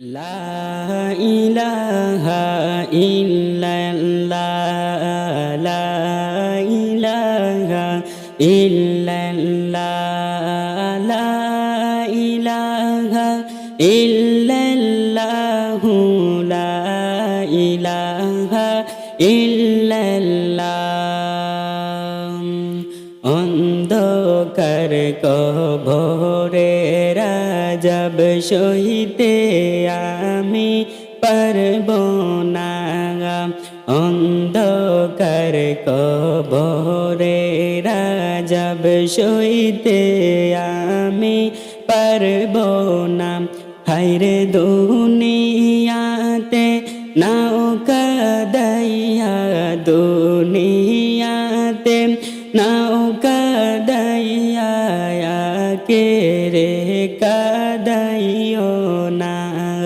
لا إله إلا الله لا إله إلا الله لا إله إلا الله لا إله إلا الله অন্ধকার কবরে রাজব সহিতে আমি পারব না অন্ধকার কবরে রাজব সহিতে আমি পারব না হাইরে দুনিয়াতে নৌকা দাইয়া দুনিয়াতে নৌকা দাইয়া কে রে না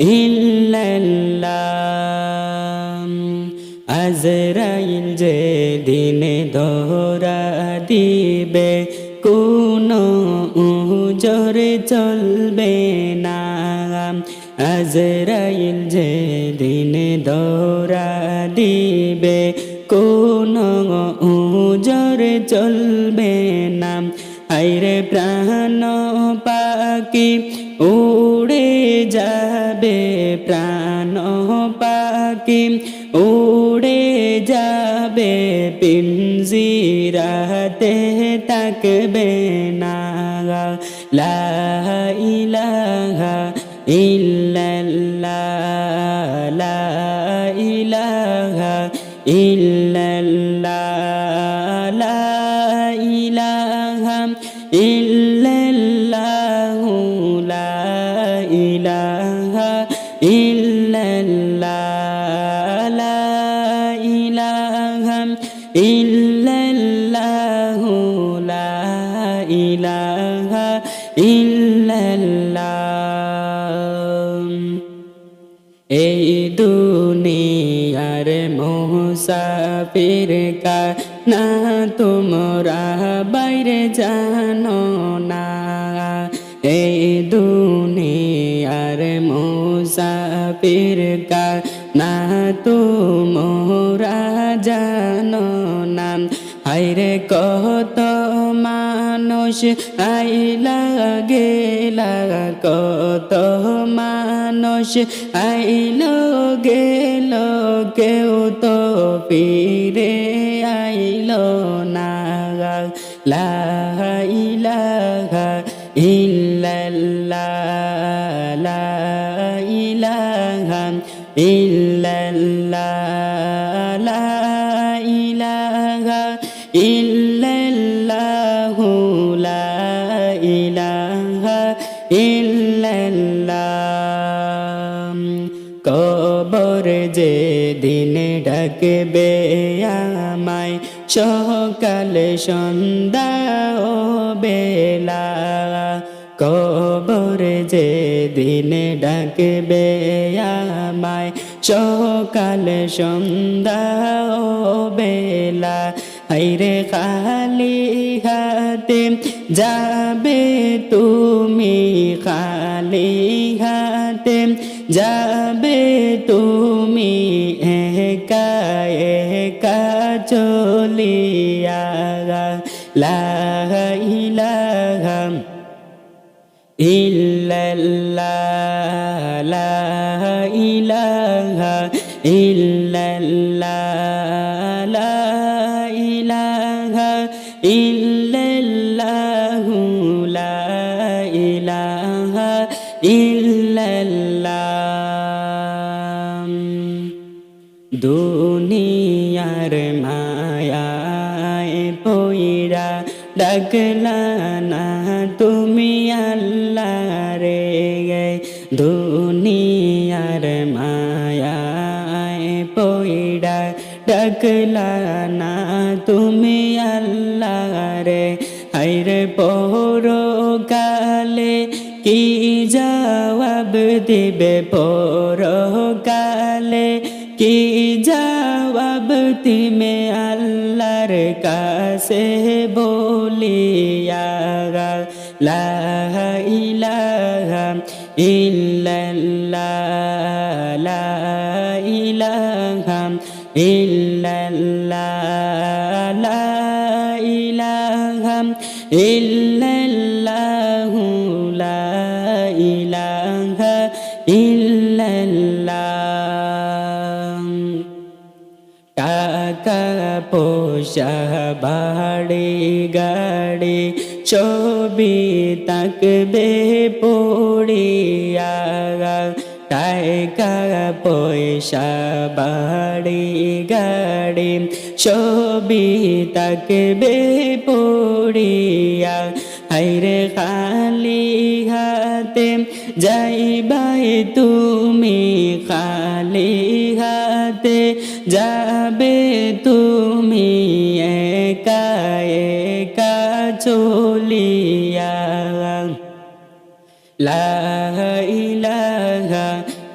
ইল্লাল্লাহ। আজরাইল যে দিনে ধরা দিবে, কোনো জোরে চলবে না। আজরাইল যে দিনে ধরা দিবে, কোনো জোরে চলবে না। আইরে প্রাণ উড়ে যাবে প্রাণ পাখি উড়ে যাবে পিঞ্জিরাতে তাকবে না লা ইলাহা ইল্লাল্লাহ লা ইলাহা ইল্লাল্লাহ। ইলাহা ইল্লাল্লাহ, লা ইলাহা ইল্লাল্লাহ, লা ইলাহা ইল্লাল্লাহ। এই দুনিয়ার মুসাফির কা না তোমরা বাইরে জানো। মুসাফির কা না তোমরা জানো না হাইরে কত মানুষ আইলা গেলা কত মানুষ আইল গেল কেউ তো ফিরে আইল না। লা ইল্লাল্লাহ লা ইলাহা ইল্লাল্লাহ লা ইলাহা ইল্লাল্লাহ কবর যে দিন ডাকবে আমায়, সকাল সন্ধ্যা ও বেলা। যে দিন ডাকবে আমায়। সকাল, সন্ধ্যা ও বেলা হাইরে খালি হাতে যাবে তুমি খালি হাতে। যাবে তুমি একা একা চলিয়া লা ইলাহা ইলাহা ইল্লাল্লাহ লা ইলাহা ইল্লাল্লাহ লা ইলাহা ইল্লাল্লাহ। দুনিয়ার মায়ায় পইরা ডাকলা দুনিয়ার মায়ায় পইড়া ডাকলা না তুমি আল্লাহ রে হাইরে পরো কালে কি জবাব দিবে পরো কালে কি জবাব তুমি আল্লাহর কাছে বলিয়া লা ইলাহা ইল্লাল্লাহ লা ইলাহা ইল্লাল্লাহ, লা ইলাহা ইল্লাল্লাহ, লা ইলাহা ইল্লাল্লাহ। টাকা পোষা বাড়ি, গাড়ি, ছবি, তাকবে, পড়িয়া টাকা পয়সা বাড়ি গাড়ি, ছবি তাকবে পড়িয়া। হাইরে খালি হাতে যাইবাই তুমি, খালি হাতে যাবে তুমি, একা একা চলিয়া। লা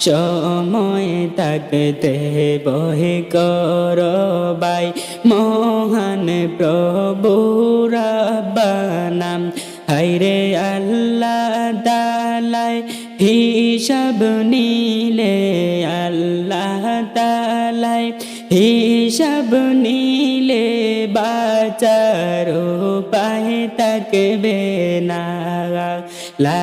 সময় তাকতে বহে কর বাই। মহান প্রভু রাবানা হাইরে আল্লাহ তালায় হিসাব নিলে আল্লাহ তালায় হিসাব নিলে বাচার পায়ে তাকবে না। লা